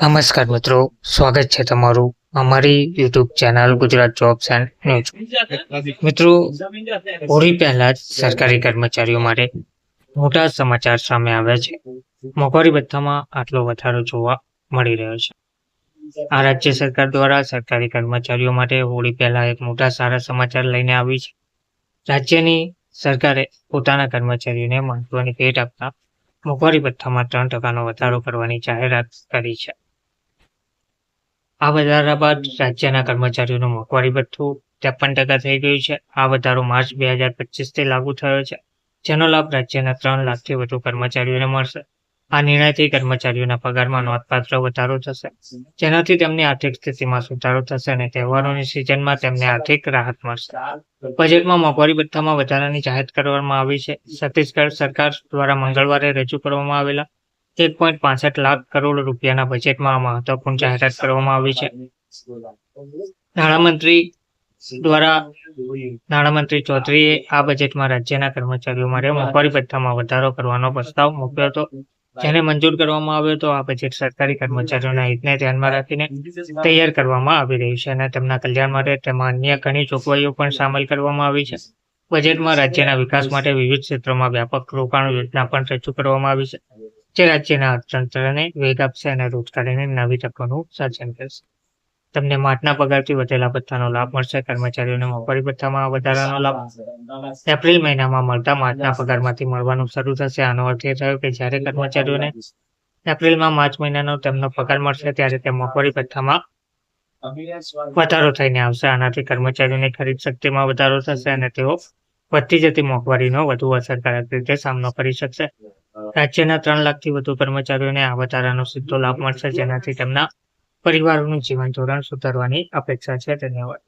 નમસ્કાર મિત્રો, સ્વાગત છે તમારું અમારી YouTube channel Gujarat jobs and news. મિત્રો, હોળી પહેલા જ સરકારી કર્મચારીઓ માટે મોટા સમાચાર સામે આવ્યા છે. મોંઘવારી ભથ્થામાં આટલો વધારો જોવા મળી રહ્યો છે. આ રાજ્ય સરકાર દ્વારા સરકારી કર્મચારીઓ માટે હોળી પહેલા એક મોટા સારા સમાચાર લઈને આવી છે. રાજ્યની સરકારે પોતાના કર્મચારીઓને મહત્વની ભેટ આપતા મોંઘવારી ભથ્થામાં ત્રણ ટકાનો વધારો કરવાની જાહેરાત કરી છે. આ વધારા બાદ રાજ્યના કર્મચારીઓનું મોંઘવારી ભથ્થું ત્રેપન ટકા થઈ ગયું છે. આ વધારો માર્ચ બે હજાર પચીસથી લાગુ થયો છે. જેનો લાભ રાજ્યના ત્રણ લાખથી વધુ કર્મચારીઓને મળશે. આ નિર્ણયથી કર્મચારીઓના પગારમાં નોંધપાત્ર વધારો થશે. જેનાથી તેમની આર્થિક સ્થિતિમાં સુધારો થશે અને તહેવારોની સિઝનમાં તેમને આર્થિક રાહત મળશે. બજેટમાં મોંઘવારી ભથ્થામાં વધારાની જાહેરાત કરવામાં આવી છે. છત્તીસગઢ સરકાર દ્વારા મંગળવારે રજૂ કરવામાં આવેલા એક પોઈન્ટ પાસઠ લાખ કરોડ રૂપિયાના બજેટમાં આ મહત્વપૂર્ણ જાહેરાત કરવામાં આવી છે. નાણામંત્રી દ્વારા નાણામંત્રી ચૌધરીએ આ બજેટમાં રાજ્યના કર્મચારીઓ માટે મોંઘવારી ભથ્થામાં વધારો કરવાનો પ્રસ્તાવ મૂક્યો હતો. જેને મંજૂર કરવામાં આવ્યો હતો, આ બજેટ સરકારી કર્મચારીઓના હિતને ધ્યાનમાં રાખીને તૈયાર કરવામાં આવી રહ્યું છે અને તેમના કલ્યાણ માટે તેમાં અન્ય ઘણી જોગવાઈઓ પણ સામેલ કરવામાં આવી છે. બજેટમાં રાજ્યના વિકાસ માટે વિવિધ ક્ષેત્રોમાં વ્યાપક રોકાણ યોજના પણ રજૂ કરવામાં આવી છે. જે રાજ્યના અર્થતંત્રને આપશે અને રોજગારીની નવી તકોનું સર્જન કરશે. તમને માર્ચના પગારથી વધેલા ભથ્થાનો લાભ મળશે, કર્મચારીઓને મોંઘવારી ભથ્થામાં વધારાનો લાભ. એપ્રિલ મહિનામાં મળતા માર્ચના પગારમાંથી મળવાનું શરૂ થશે. આનો અર્થ એ થયો કે જ્યારે કર્મચારીઓને એપ્રિલમાં માર્ચ મહિનાનો તેમનો પગાર મળશે, ત્યારે તે મોંઘવારી ભથ્થામાં વધારો થઈને આવશે. આનાથી કર્મચારીઓની ખરીદ શક્તિમાં વધારો થશે અને તેઓ વધતી જતી મોંઘવારીનો વધુ અસરકારક રીતે સામનો કરી શકશે. રાજ્યના ત્રણ લાખથી વધુ કર્મચારીઓને આ વધારાનો સીધો લાભ મળશે જેનાથી તેમના પરિવારોનું જીવન ધોરણ સુધારવાની અપેક્ષા છે. ધન્યવાદ.